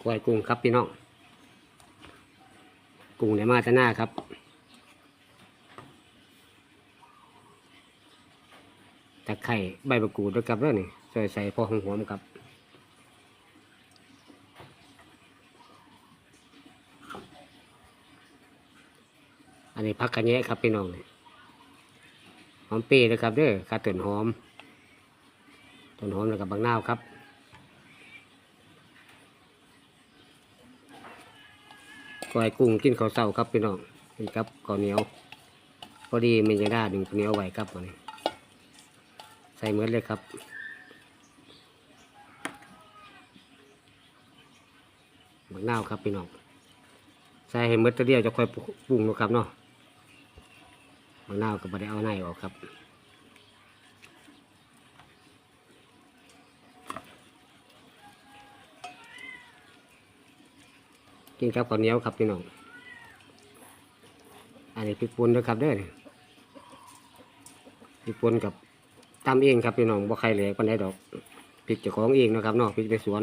กล้วยกุ้งครับพี่น้องกุ้งเนี่ยมาจะหน้าครับตะไคร่ใบมะกรูดด้วยครับเรื่องนี่ใส่ใส่พอหอมๆครับอันนี้พักกันแยะครับพี่น้องหอมปีนะครับเด้อขาต้นหอมต้นหอมแล้วกับบางนาวครับ กอยกุ้งกินข้าวเศร้าครับพี่น้องกินครับข้าวเหนียว พอดีมันจะได้ดึงข้าวเหนียวไหวครับอันนี้ใส่เมือเลยครับบางนาวครับพี่น้องใส่ให้หมืดตัวเดียวจะค่อยปรุงนะครับเนาะบางนาวก็บ่ได้เอาในออกครับ กินกับข้าวเหนียวครับพี่น้อง อันนี้พริกป่นนะครับเด้อพริกป่นกับตำเองครับพี่น้องบ่ใครเหลกปานใดดอกพริกจ้าของเองนะครับนาะพริกในสวน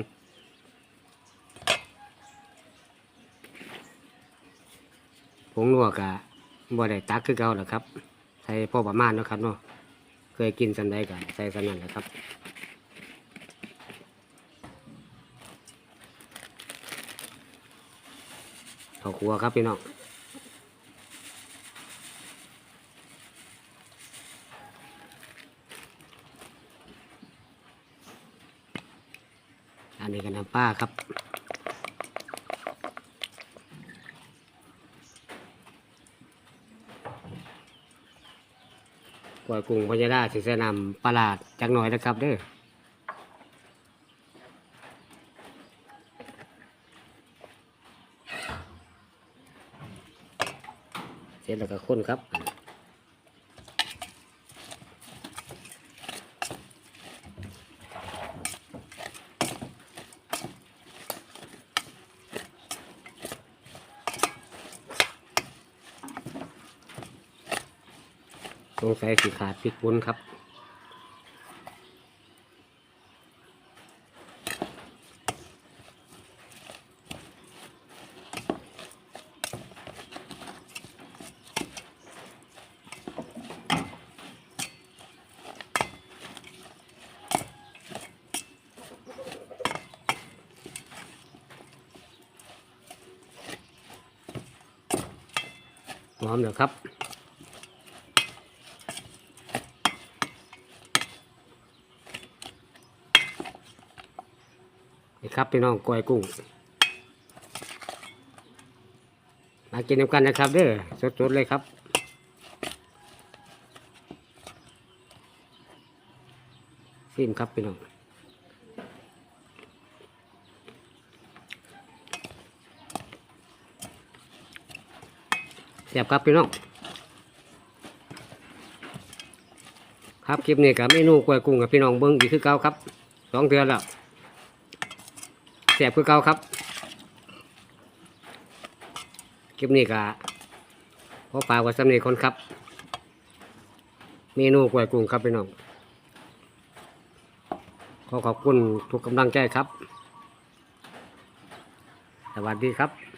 ผงนัวกะบ่ได้ตักคือเก่าหรอครับ ใส่พ่อประมาณเนาะครับเนาะเคยกินสันใดกันใส่สันนั้นแหละครับ ข้าครัวครับพี่น้องอันนี้ก็น้ำป้าครับกล้วยกุ้งพญานาสิเสนำปลาหลาดจักหน่อยนะครับเด้อ สร็จแล้วก็คนครับสงสัยสีขาดพริกปุ้นครับ หอมเดี๋ยวครับนี่ครับพี่น้องกล้วยกุ้งมากินน้ำกันนะครับเด้อสดๆเลยครับซิมครับพี่น้อง สียบครับพี่น้องครับคลิปนี้กับเมนูกล้วยกุ้งกับพี่น้องเบิ้งอีกคือเก่าครับสองเดือนแล้วเสียบคือเก่าครับคลิปนี้ก็พอฝากไว้สำเนีคนครับ เมนูกล้วยกุ้งครับพี่น้องขอขอบคุณทุกกำลังใจครับ สวัสดีครับ